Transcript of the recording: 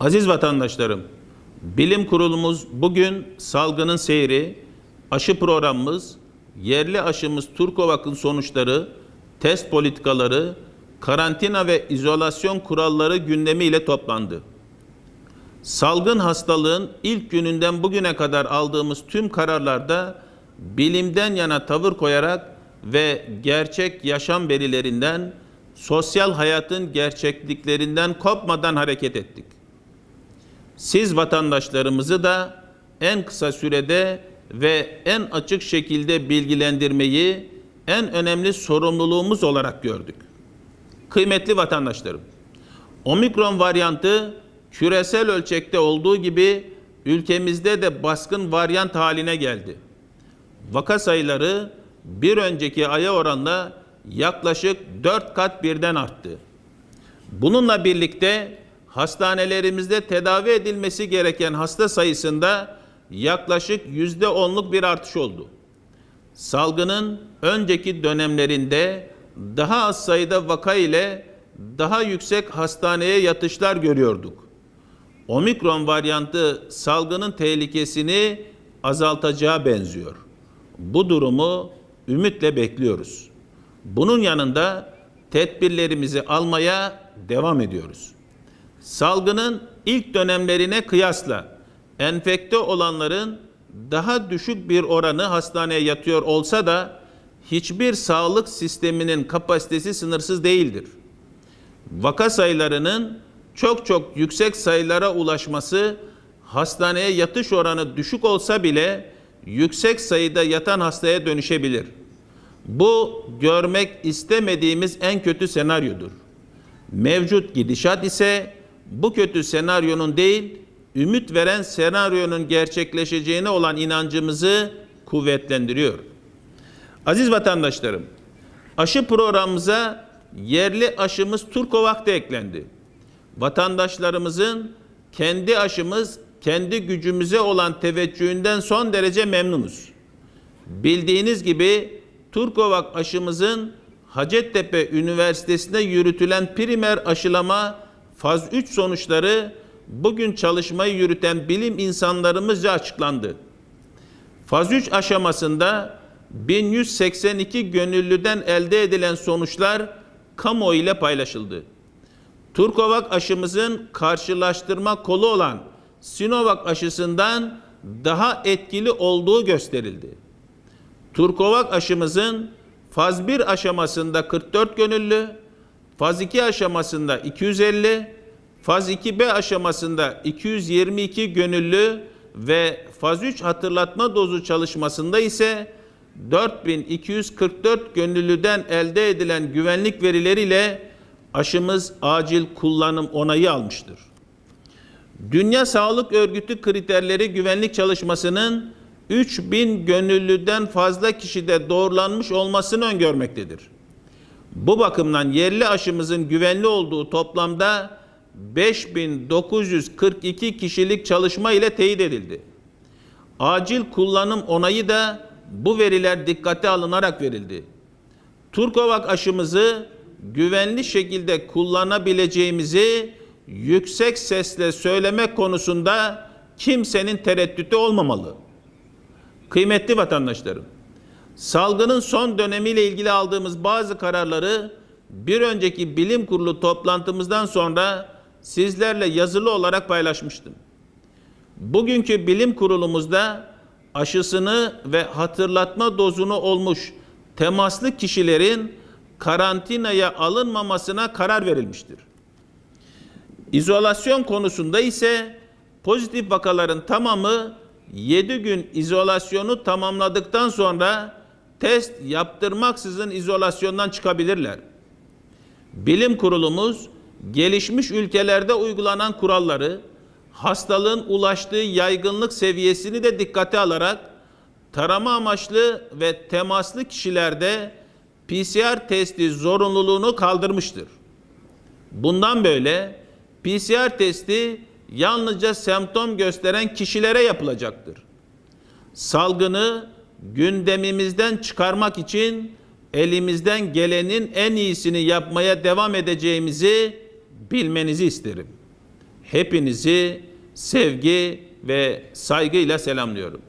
Aziz vatandaşlarım, bilim kurulumuz bugün salgının seyri, aşı programımız, yerli aşımız Turkovak'ın sonuçları, test politikaları, karantina ve izolasyon kuralları gündemiyle toplandı. Salgın hastalığın ilk gününden bugüne kadar aldığımız tüm kararlarda bilimden yana tavır koyarak ve gerçek yaşam verilerinden, sosyal hayatın gerçekliklerinden kopmadan hareket ettik. Siz vatandaşlarımızı da en kısa sürede ve en açık şekilde bilgilendirmeyi en önemli sorumluluğumuz olarak gördük. Kıymetli vatandaşlarım, Omikron varyantı küresel ölçekte olduğu gibi ülkemizde de baskın varyant haline geldi. Vaka sayıları bir önceki aya oranla yaklaşık 4 kat birden arttı. Bununla birlikte hastanelerimizde tedavi edilmesi gereken hasta sayısında yaklaşık yüzde onluk bir artış oldu. Salgının önceki dönemlerinde daha az sayıda vaka ile daha yüksek hastaneye yatışlar görüyorduk. Omikron varyantı salgının tehlikesini azaltacağı benziyor. Bu durumu ümitle bekliyoruz. Bunun yanında tedbirlerimizi almaya devam ediyoruz. Salgının ilk dönemlerine kıyasla enfekte olanların daha düşük bir oranı hastaneye yatıyor olsa da hiçbir sağlık sisteminin kapasitesi sınırsız değildir. Vaka sayılarının çok çok yüksek sayılara ulaşması hastaneye yatış oranı düşük olsa bile yüksek sayıda yatan hastaya dönüşebilir. Bu görmek istemediğimiz en kötü senaryodur. Mevcut gidişat ise bu kötü senaryonun değil, ümit veren senaryonun gerçekleşeceğine olan inancımızı kuvvetlendiriyor. Aziz vatandaşlarım, aşı programımıza yerli aşımız Turkovak da eklendi. Vatandaşlarımızın kendi aşımız, kendi gücümüze olan teveccühünden son derece memnunuz. Bildiğiniz gibi Turkovak aşımızın Hacettepe Üniversitesi'nde yürütülen primer aşılama faz 3 sonuçları bugün çalışmayı yürüten bilim insanlarımızca açıklandı. Faz 3 aşamasında 1182 gönüllüden elde edilen sonuçlar kamuoyu ile paylaşıldı. Turkovak aşımızın karşılaştırma kolu olan Sinovac aşısından daha etkili olduğu gösterildi. Turkovak aşımızın faz 1 aşamasında 44 gönüllü, faz 2 aşamasında 250, faz 2B aşamasında 222 gönüllü ve faz 3 hatırlatma dozu çalışmasında ise 4244 gönüllüden elde edilen güvenlik verileriyle aşımız acil kullanım onayı almıştır. Dünya Sağlık Örgütü kriterleri güvenlik çalışmasının 3000 gönüllüden fazla kişide doğrulanmış olmasını öngörmektedir. Bu bakımdan yerli aşımızın güvenli olduğu toplamda 5942 kişilik çalışma ile teyit edildi. Acil kullanım onayı da bu veriler dikkate alınarak verildi. Turkovak aşımızı güvenli şekilde kullanabileceğimizi yüksek sesle söylemek konusunda kimsenin tereddütü olmamalı. Kıymetli vatandaşlarım, salgının son dönemiyle ilgili aldığımız bazı kararları bir önceki bilim kurulu toplantımızdan sonra sizlerle yazılı olarak paylaşmıştım. Bugünkü bilim kurulumuzda aşısını ve hatırlatma dozunu olmuş temaslı kişilerin karantinaya alınmamasına karar verilmiştir. İzolasyon konusunda ise pozitif vakaların tamamı 7 gün izolasyonu tamamladıktan sonra test yaptırmaksızın izolasyondan çıkabilirler. Bilim kurulumuz gelişmiş ülkelerde uygulanan kuralları, hastalığın ulaştığı yaygınlık seviyesini de dikkate alarak tarama amaçlı ve temaslı kişilerde PCR testi zorunluluğunu kaldırmıştır. Bundan böyle PCR testi yalnızca semptom gösteren kişilere yapılacaktır. Salgını gündemimizden çıkarmak için elimizden gelenin en iyisini yapmaya devam edeceğimizi bilmenizi isterim. hepinizi sevgi ve saygıyla selamlıyorum.